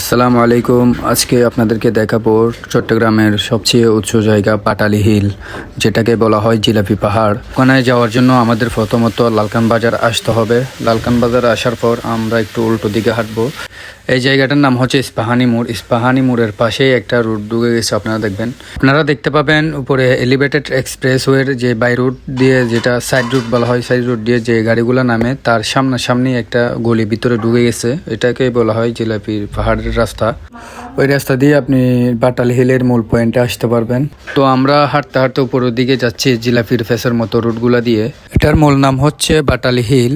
আসসালামু আলাইকুম। আজকে আপনাদেরকে দেখাবো চট্টগ্রামের সবচেয়ে উঁচু জায়গা পাটালি হিল, যেটাকে বলা হয় জিলাপি পাহাড়। ওখানে যাওয়ার জন্য আমাদের প্রথমত লালকান বাজার আসতে হবে। লালকান বাজার আসার পর আমরা একটু উল্টো দিকে হাঁটবো। এই জায়গাটার নাম হচ্ছে ইস্পাহানি মোড়। ইস্পাহানি মোড়ের পাশেই একটা রুট ঢুকে গেছে, আপনারা দেখবেন। আপনারা দেখতে পাবেন উপরে এলিভেটেড এক্সপ্রেসওয়ের যে বাই রুট দিয়ে যেটা সাইড রুট বলা হয় সাইড রুট দিয়ে যে গাড়িগুলো নামে, তার সামনাসামনি একটা গলি ভিতরে ঢুকে গেছে। এটাকে বলা হয় জিলাপির পাহাড়ের রাস্তা। ওই রাস্তা দিয়ে আপনি বাটাল হিলের মূল পয়েন্টে আসতে পারবেন। তো আমরা হাঁটতে হাঁটতে উপরের দিকে যাচ্ছি জিলাপির ফেসের মতো রুটগুলা দিয়ে। এটার মূল নাম হচ্ছে বাটালি হিল,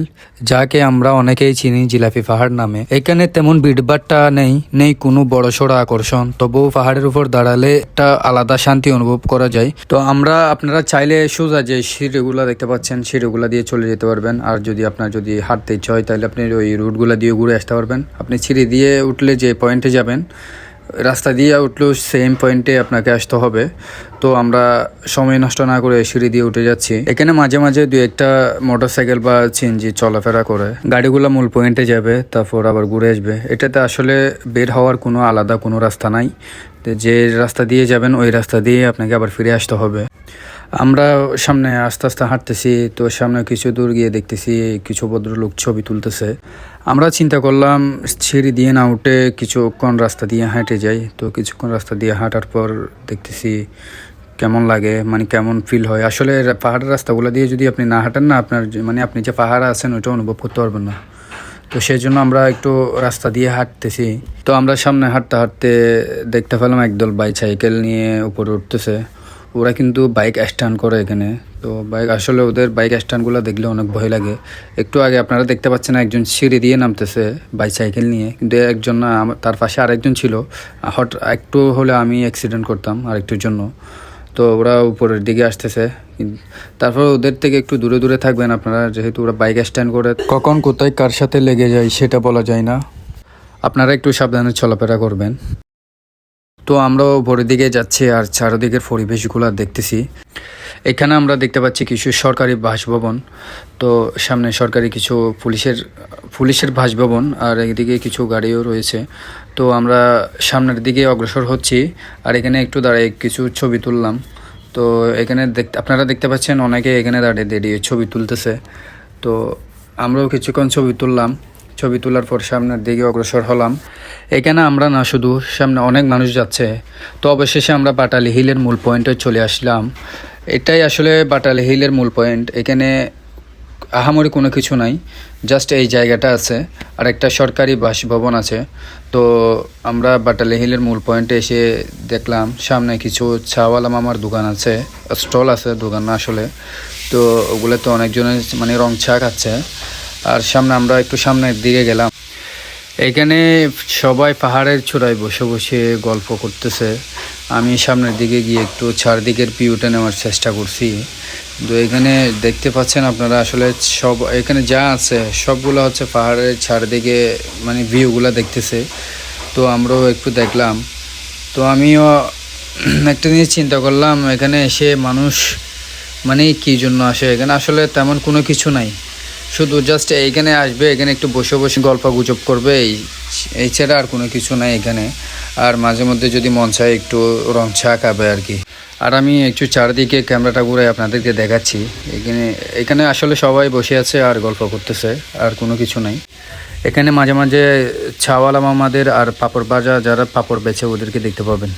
যাকে আমরা অনেকেই চিনি জিলাপি পাহাড় নামে। এখানে তেমন ভিড়ভাট্টা নেই নেই কোনো বড় সড়ো আকর্ষণ। তবুও পাহাড়ের উপর দাঁড়ালে একটা আলাদা শান্তি অনুভব করা যায়। তো আমরা আপনারা চাইলে সোজা যে সিঁড়িগুলো দেখতে পাচ্ছেন, সিঁড়িগুলো দিয়ে চলে যেতে পারবেন। আর যদি আপনার যদি হাঁটতে ইচ্ছা হয়, তাহলে আপনি ওই রুটগুলো দিয়ে ঘুরে আসতে পারবেন। আপনি সিঁড়ি দিয়ে উঠলে যে পয়েন্টে যাবেন রাস্তা দিয়ে উঠলেও সেম পয়েন্টে আপনাকে আসতে হবে। তো আমরা সময় নষ্ট না করে সিঁড়ি দিয়ে উঠে যাচ্ছি। এখানে মাঝে মাঝে দু একটা মোটর সাইকেল বা সিএনজি চলাফেরা করে। গাড়িগুলো মূল পয়েন্টে যাবে, তারপর আবার ঘুরে আসবে। এটাতে আসলে বের হওয়ার কোনো আলাদা কোনো রাস্তা নাই। যে রাস্তা দিয়ে যাবেন, ওই রাস্তা দিয়ে আপনাকে আবার ফিরে আসতে হবে। আমরা সামনে আস্তে আস্তে হাঁটতেছি, তো সামনে কিছু দূর গিয়ে দেখতেছি কিছু ভদ্রলোক ছবি তুলতেছে। আমরা চিন্তা করলাম, সিঁড়ি দিয়ে না উঠে কিছুক্ষণ রাস্তা দিয়ে হেঁটে যাই। তো কিছুক্ষণ রাস্তা দিয়ে হাঁটার পর দেখতেছি কেমন লাগে মানে কেমন ফিল হয়। আসলে পাহাড়ের রাস্তাগুলো দিয়ে যদি আপনি না হাঁটেন না, আপনার মানে আপনি যে পাহাড়ে আছেন, ওইটা অনুভব করতে পারবেন না। তো সেই জন্য আমরা একটু রাস্তা দিয়ে হাঁটতেছি। তো আমরা সামনে হাঁটতে হাঁটতে দেখতে পেলাম একদল বাইসাইকেল নিয়ে উপরে উঠতেছে। ওরা কিন্তু বাইক স্ট্যান্ড করে এখানে। তো বাইক আসলে ওদের বাইক স্ট্যান্ডগুলো দেখলে অনেক ভয় লাগে। একটু আগে আপনারা দেখতে পাচ্ছেন একজন সিঁড়ি দিয়ে নামতেছে বাইসাইকেল নিয়ে। কিন্তু একজন না তার পাশে আরেকজন ছিল। হট একটু হলে আমি অ্যাক্সিডেন্ট করতাম আরেকটুর জন্য। তো ওরা উপরের দিকে আসতেছে। তারপর ওদের থেকে একটু দূরে দূরে থাকবেন আপনারা যেহেতু ওরা বাইক স্ট্যান্ড করে। কখন কোথায় কার সাথে লেগে যায় সেটা বলা যায় না। আপনারা একটু সাবধানে চলাফেরা করবেন। তো আমরাও ভোরের দিকে যাচ্ছি আর চারদিকের পরিবেশগুলো দেখতেছি। এখানে আমরা দেখতে পাচ্ছি কিছু সরকারি বাসভবন। তো সামনে সরকারি কিছু পুলিশের পুলিশের বাসভবন আর একদিকে কিছু গাড়িও রয়েছে। তো আমরা সামনের দিকে অগ্রসর হচ্ছি আর এখানে একটু দাঁড়িয়ে কিছু ছবি তুললাম। তো এখানে দেখতে আপনারা দেখতে পাচ্ছেন অনেকে এখানে দাঁড়িয়ে দাঁড়িয়ে ছবি তুলতেছে। তো আমরাও কিছুক্ষণ ছবি তুললাম। ছবি তোলার পর সামনের দিকে অগ্রসর হলাম। এখানে আমরা না শুধু সামনে অনেক মানুষ যাচ্ছে তো অবশেষে আমরা বাটালি হিলের মূল পয়েন্টে চলে আসলাম। এটাই আসলে বাটালি হিলের মূল পয়েন্ট। এখানে আহামরি কোনো কিছু নাই, জাস্ট এই জায়গাটা আছে, আর একটা সরকারি বাসভবন আছে। তো আমরা বাটালি হিলের মূল পয়েন্টে এসে দেখলাম, সামনে কিছু চাওয়ালা মামার দোকান আছে, স্টল আছে দোকান আসলে। তো ওগুলোতে অনেকজনের মানে রং চা খাচ্ছে। আর সামনে আমরা একটু সামনের দিকে গেলাম। এখানে সবাই পাহাড়ের চূড়ায় বসে বসে গল্প করতেছে। আমি সামনের দিকে গিয়ে একটু চারদিকের ভিউটা নেওয়ার চেষ্টা করছি। তো এখানে দেখতে পাচ্ছেন আপনারা আসলে সব, এখানে যা আছে, সবগুলো হচ্ছে পাহাড়ের চারদিকে মানে ভিউগুলো দেখতেছে। তো আমরাও একটু দেখলাম। তো আমিও একটা জিনিস চিন্তা করলাম, এখানে এসে মানুষ মানে কী জন্য আসে? এখানে আসলে তেমন কোনো কিছু নাই। শুধু জাস্ট এইখানে আসবে, এখানে একটু বসে বসে গল্প গুজব করবে, এই এই ছাড়া আর কোনো কিছু নাই এখানে। আর মাঝে মধ্যে যদি মন চায় একটু রং চা খাবে আর কি। আর আমি একটু চারদিকে ক্যামেরাটা ঘুরে আপনাদেরকে দেখাচ্ছি। এখানে এখানে আসলে সবাই বসে আছে আর গল্প করতেছে, আর কোনো কিছু নাই। এখানে মাঝে মাঝে ছাওয়ালা মামাদের আর পাপড় বাজা যারা পাপড় বেছে ওদেরকে দেখতে পাবেন।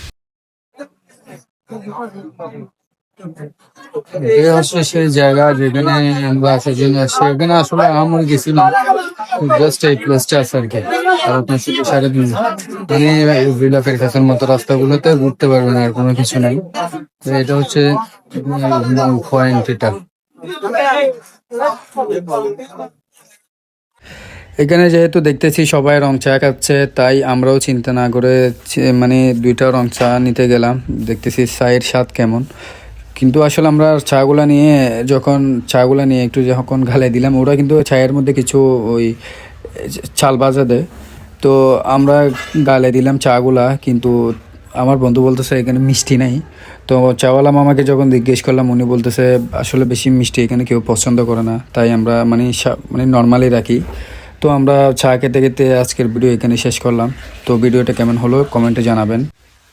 সেই জায়গা যেখানে আসছি। আসলে কি। মানে মতো রাস্তাগুলোতে ঘুরতে পারবেন আর কোনো কিছু নাই। এটা হচ্ছে এখানে যেহেতু দেখতেছি সবাই রং চা খাচ্ছে, তাই আমরাও চিন্তা না করে মানে দুইটা রং চা নিতে গেলাম। দেখতেছি চায়ের স্বাদ কেমন। কিন্তু আসলে আমরা চাগুলা নিয়ে যখন চাগুলা নিয়ে একটু যখন গালে দিলাম, ওরা কিন্তু চায়ের মধ্যে কিছু ওই চাল বাজা দেয় তো আমরা গালে দিলাম চাগুলা, কিন্তু আমার বন্ধু বলতেছে, এখানে মিষ্টি নাই। তো চাওয়ালা মামাকে যখন জিজ্ঞেস করলাম, উনি বলতেছে, আসলে বেশি মিষ্টি এখানে কেউ পছন্দ করে না। তাই আমরা মানে মানে নর্মালি রাখি। তো আমরা চা খেতে খেতে আজকের ভিডিও এখানে শেষ করলাম। তো ভিডিওটা কেমন হলো কমেন্টে জানাবেন।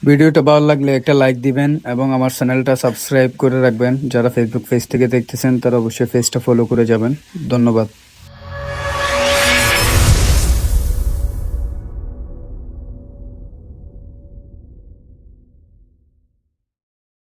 ভিডিওটা ভালো লাগলে একটা লাইক দিবেন এবং আমার চ্যানেলটা সাবস্ক্রাইব করে রাখবেন। যারা ফেসবুক পেজ থেকে দেখতেছেন, তারা অবশ্যই পেজটা ফলো করে যাবেন। ধন্যবাদ।